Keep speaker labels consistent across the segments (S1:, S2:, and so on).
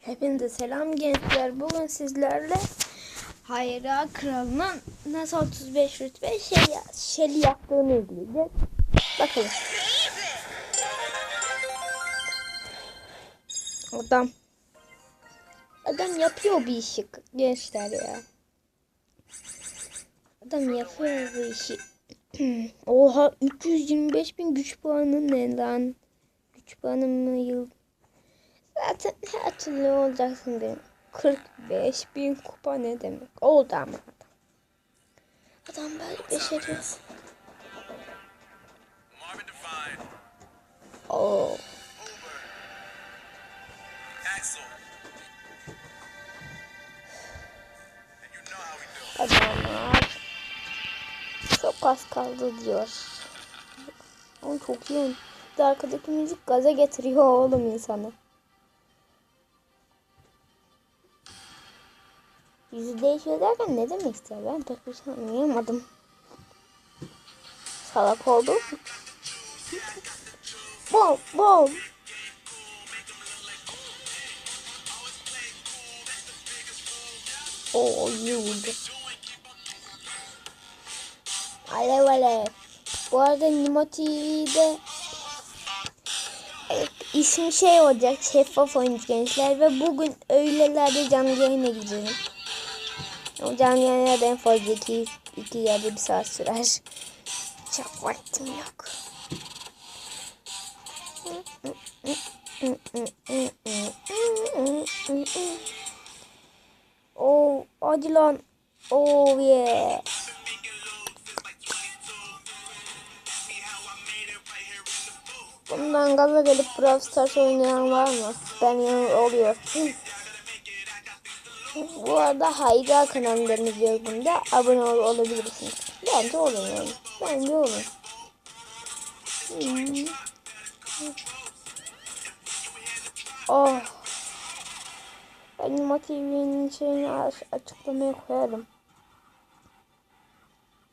S1: Hepinize selam gençler. Bugün sizlerle Hayra Kralı'nın nasıl 35 rütbe şey, şeli yaptığını izleyeceğiz. Bakalım. Adam Adam yapıyor bir işi gençler ya. Adam yapıyor bu işi. Oha 325 bin güç puanı ne lan? Güç puanımı yıl Zaten her türlü olacaksın benim. 45 bin kupa ne demek? Oldu ama adam. Adam böyle.
S2: Marvin Devine,
S1: Oo. Adamlar çok az kaldı diyor. Ama çok iyi. Bir arkadaki müzik gaza getiriyor oğlum insanı. Yüzü değişiyor derken ne demek istiyor? Ben pek bir şey anlayamadım. Salak oldum. Bom bom. Oo iyi vurdu. Alev alev. Bu arada Nimo TV'de e, isim şey olacak. Şeffaf oyuncu gençler ve bugün öğlelerde canlı yayına gideceğim. O canlı yayınlarda en fazla iki, iki ya da bir saat sürer. Çok vaktim yok. Oh, hadi lan. Oh yeah. Bundan gaza gelip Brawl Stars oynayan var mı? Ben oluyor. Bu arada Hayda kanallarını bunda abone ol olabilirsiniz. Bence olun yani. Bence olun. Hmm. Oh. Anima TV'nin şeyini aç- açıklamaya koyarım.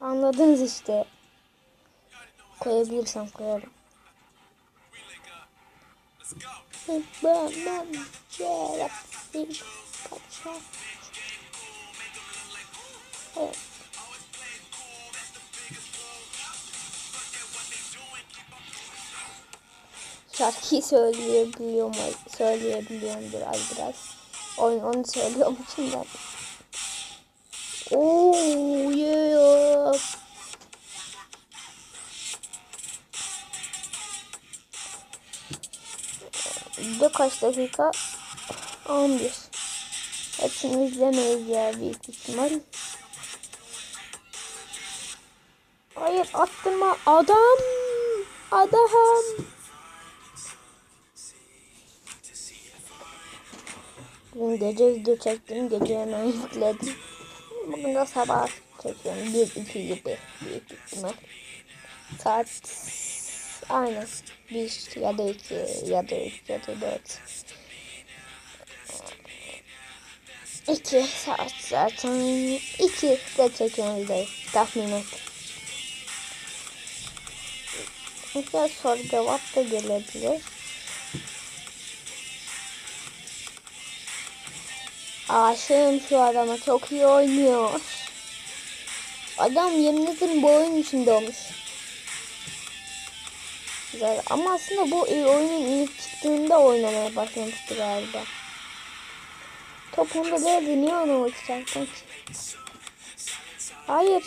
S1: Anladınız işte. Koyabilirsem koyarım.
S2: Go.
S1: Ben ben yarabbim kaçar. Evet. Şarkıyı söyleyebiliyorum, biraz biraz. Oyun onu söylüyorum içimden. Oo yeah. Video kaç dakika? 11. Hepsini izlemeyiz ya büyük ihtimal. Hayır attırma adam. Adam. Bugün gece video çektim. Gece hemen yükledim. Bugün de sabah çekiyorum. 1-2 gibi büyük ihtimal. Saat aynen. 1 ya da 2 ya da 3 ya da 4. 2 saat zaten 2 de videoyu tahmin et. Mesela soru cevap da gelebilir. Aşığım şu adama çok iyi oynuyor. Adam yemin ederim bu oyun içinde olmuş. Güzel. Ama aslında bu oyunun ilk çıktığında oynamaya başlamıştı galiba. Topunda değildi. Niye oynamak istersen ki? Hayır.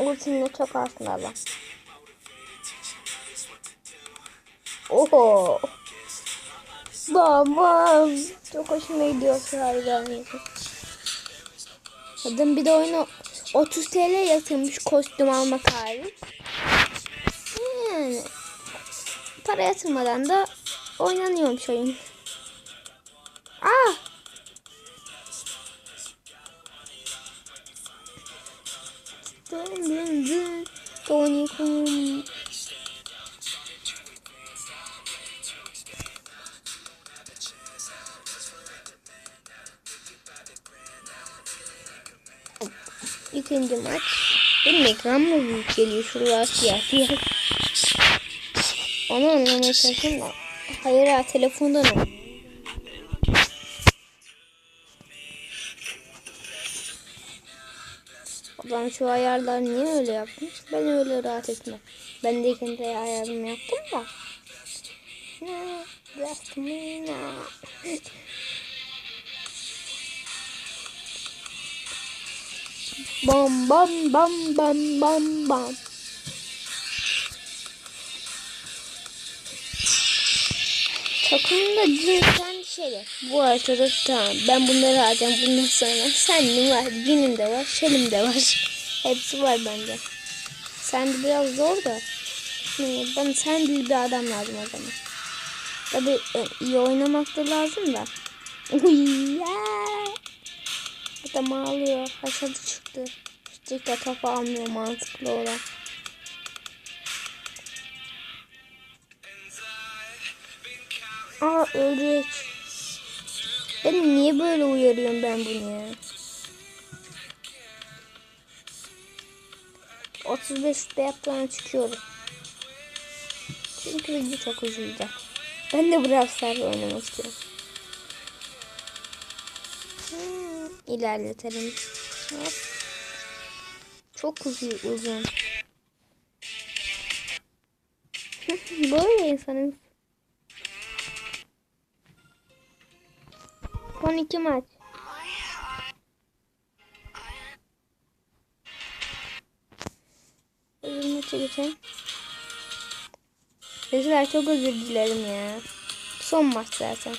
S1: Ultimle çok aslında adam. Oho. Babam. Çok hoşuma gidiyor hayranlığı. Adam bir de oyunu 30 TL yatırmış kostüm almak hariç. Yani para yatırmadan da oynanıyormuş oyun. Ah! Dın dın dın. Tony Kum. İkinci maç. Benim ekran mı büyük geliyor? Şuralar siyah siyah. Onu anlamaya çalışıyorum. Hayır ha telefondan o. Adam şu ayarlar niye öyle yapmış? Ben öyle rahat etmem. Ben de kendi ayarımı yaptım da. Ne? Me now. Bam bam bam bam bam bam. Takımda cinsten şeyler. Bu haritada tamam. Ben bunları alacağım. Bundan sonra senin var. Benim de var. Şelim de var. Hepsi var bende. Sen de biraz zor da. Ben sen gibi bir adam lazım o zaman. Tabi iyi oynamak da lazım da. Adam ağlıyor. Haşadı çıktı. Üstelik de top almıyor mantıklı olan. Aa ölecek. Ben niye böyle uyarıyorum ben bunu ya? 35 beyaptan çıkıyorum. Çünkü video çok uzayacak. Ben de Brawl Stars oynamak istiyorum. Hmm, ilerletelim. Hop. Çok uzun. uzun. Böyle insanın Son iki maç. Öbür maça geçelim. Arkadaşlar çok özür dilerim ya. Son maç zaten.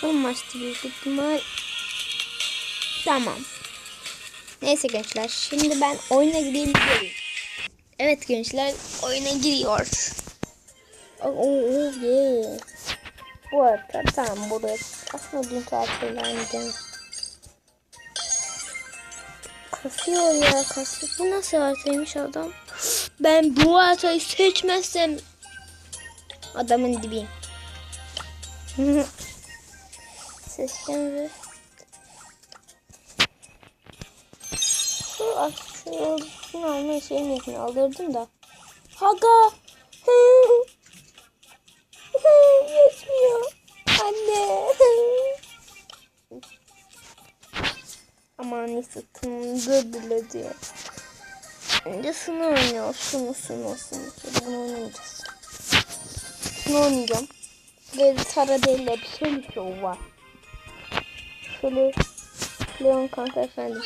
S1: Son maçtı büyük ihtimal. Tamam. Neyse gençler şimdi ben oyuna gireyim geleyim. Evet gençler oyuna giriyor. Oh, oh, oh yeah. Bu arada tamam burada aslında dün tatile oynayacağım. Kasıyor ya kasıyor. Bu nasıl haritaymış adam? Ben bu haritayı seçmezsem adamın dibiyim. Seçeceğim ve şu şunu alma şeyin niyetini alırdım da. Haga. Yetmiyor. Anne. Aman neyse tımgır bile diyor. Önce şunu oynuyor. Şunu şunu şunu. Bunu oynayacağız. Şunu oynayacağım. Bir şey bir şey var. Şöyle Leon kanka efendim.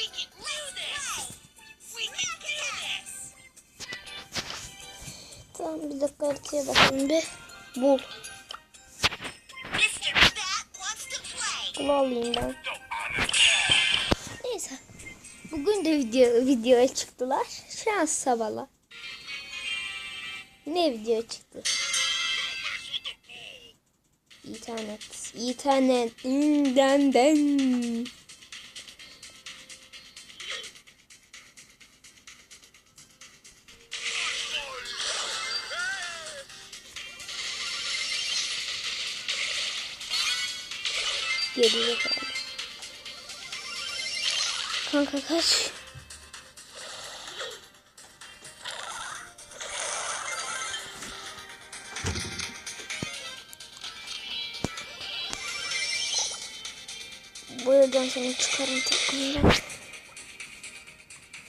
S1: Tamam bir dakika haritaya bakalım bir. Bul. Bunu alayım ben. Neyse. Bugün de video videoya çıktılar. Şans sabahla. Ne video çıktı? İnternet. İnternet. Den den. Geriye kaldı. Kanka kaç. Bu evden seni çıkarın takımdan.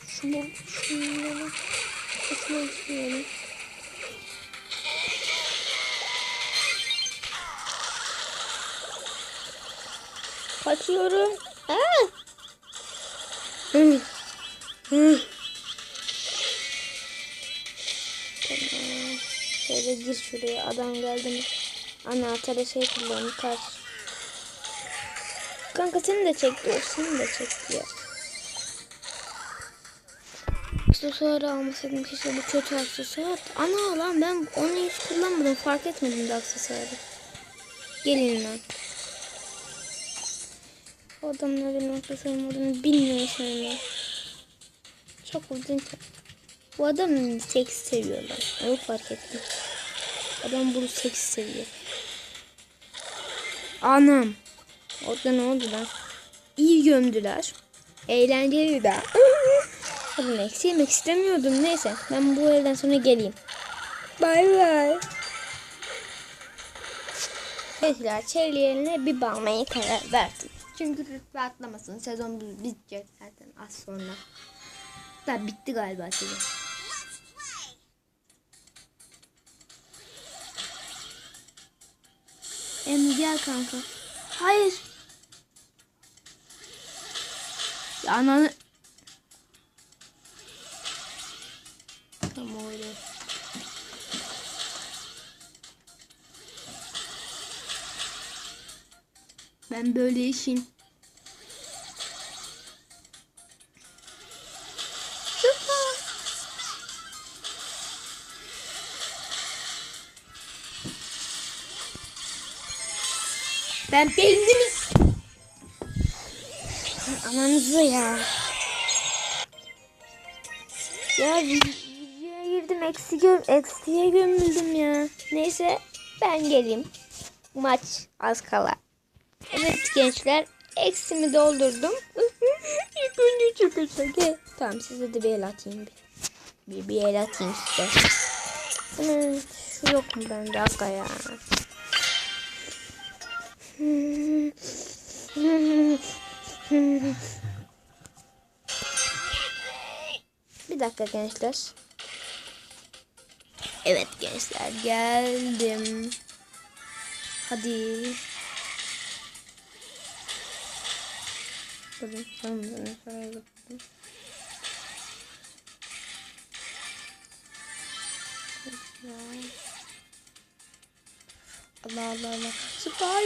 S1: Şunu, şunu, şunu istiyorum. Kaçıyorum. Aa! Hı. Hı. Tamam. Şöyle gir şuraya. Adam geldi mi? Anahtarı şey kullanın. Kaç. Kanka seni de çekti. O seni de çekti ya. Aksesuarı almasaydım keşke bu kötü aksesuar. Ana lan ben onu hiç kullanmadım. Fark etmedim de aksesuarı. Gelin lan. O adamlar benim aksesuarım olduğunu bilmiyor sanırım. Çok uzun. Bu adam seks seviyorlar. Onu fark ettim. Adam bunu seks seviyor. Anam. Orada ne oldu lan? İyi gömdüler. Eğlenceli de. Hadi eksi yemek istemiyordum. Neyse ben bu evden sonra geleyim. Bay bay. Arkadaşlar Cherry'lerine bir balmaya karar verdim. Çünkü rütbe atlamasın. Sezon bitecek zaten az sonra. Da bitti galiba sezon. Emre gel kanka. Hayır. Ya ananı... Ben böyle işin. Ben beynimi... Ananızı ya. Ya vi- videoya girdim eksi gö eksiye gömüldüm ya. Neyse ben geleyim. Maç az kala. Evet gençler eksimi doldurdum. İlk önce çok öteki. Tamam size de bir el atayım bir. Bir, bir el atayım size. Hmm, şu yok mu bende aga ya. Bir dakika gençler. Evet gençler geldim. Hadi. Durun sen bunu şöyle bakayım. Allah Allah Allah. Süper.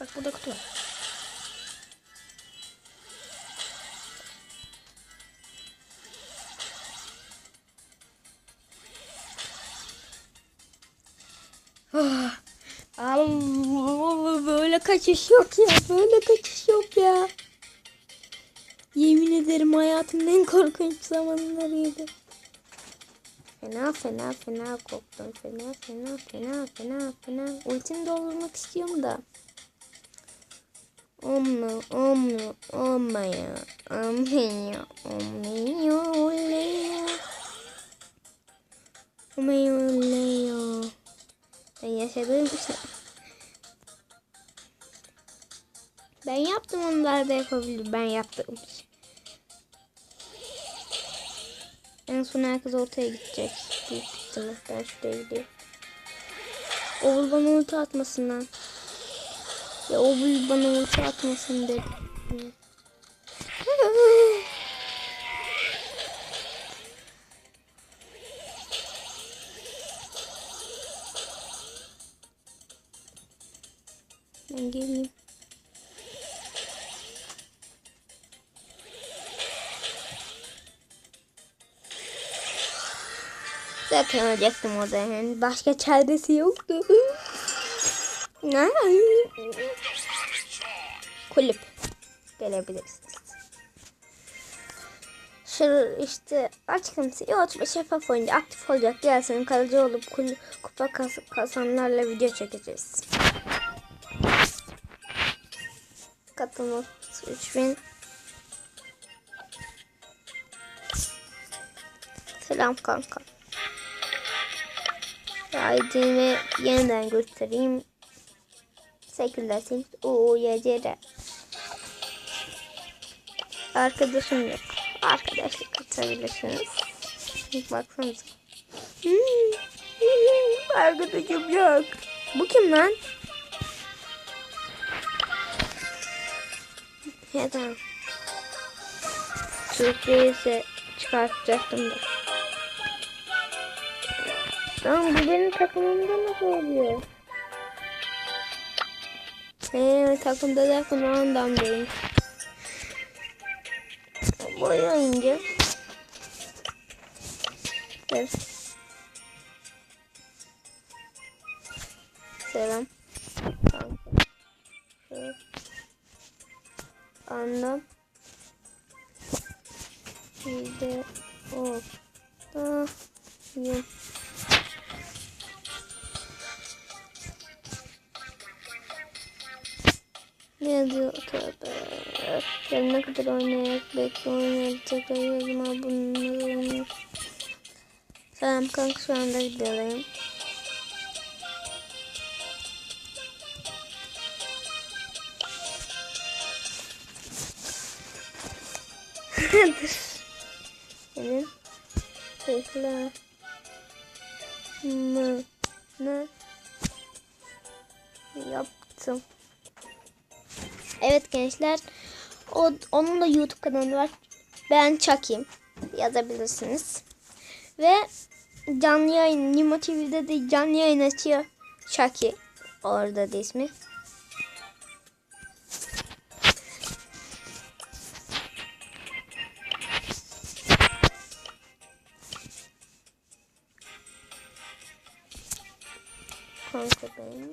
S1: Bak burada kutu var. Kaçış yok ya. Böyle kaçış yok ya. Yemin ederim hayatımın en korkunç zamanlarıydı. Fena fena fena korktum. Fena fena fena fena fena. Ultimi doldurmak istiyorum da. Olmuyor, olmuyor, olmuyor, olmuyor, olmuyor, olmuyor. Olmuyor, olmuyor. Ben yaşadığım işte. Ben yaptım onlar da yapabilir. Ben yaptım. En son herkes ortaya gidecek. Büyük. Ben şuraya gideyim. Oğul bana ulti atmasın lan. Ya Oğul bana ulti atmasın dedim. Ben geleyim. Zaten ölecektim orada yani. Başka çaresi yoktu. Ne? Kulüp. Gelebilirsiniz. Şu işte açık yoğurt ve şeffaf oyuncu aktif olacak. Gelsin kalıcı olup kul, kupa kas, kasanlarla video çekeceğiz. Katılmak 3000 Selam kanka. ID'mi yeniden göstereyim. Sekülersin. Oo yecere. Arkadaşım yok. Arkadaşlık atabilirsiniz. Baksanıza. Hmm. Arkadaşım yok. Bu kim lan? Ya tamam. Sürprizi çıkartacaktım da. Lan bu benim takımımda nasıl oluyor? He takımda derken o andan benim. Boyayınca. Evet. Selam. Anlam. Bir de o. Da. Yok. Ne yazıyor? Tövbe. Yarın ne kadar oynayak, bekle oynayak, tekrar yazma bunları oynayak. Tamam kanka şu anda videodayım. Benim tekrar mı ne yaptım. Evet gençler. O, onun da YouTube kanalı var. Ben Chucky yazabilirsiniz. Ve canlı yayın Nimo TV'de de canlı yayın açıyor. Chucky. Orada da ismi. Kanka benim.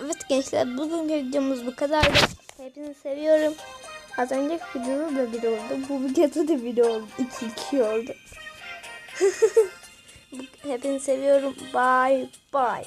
S1: Evet gençler bugünkü videomuz bu kadardı. Hepinizi seviyorum. Az önceki videoda da bir oldu. Bu videoda da bir oldu. 2-2 oldu. Hepinizi seviyorum. Bye bye.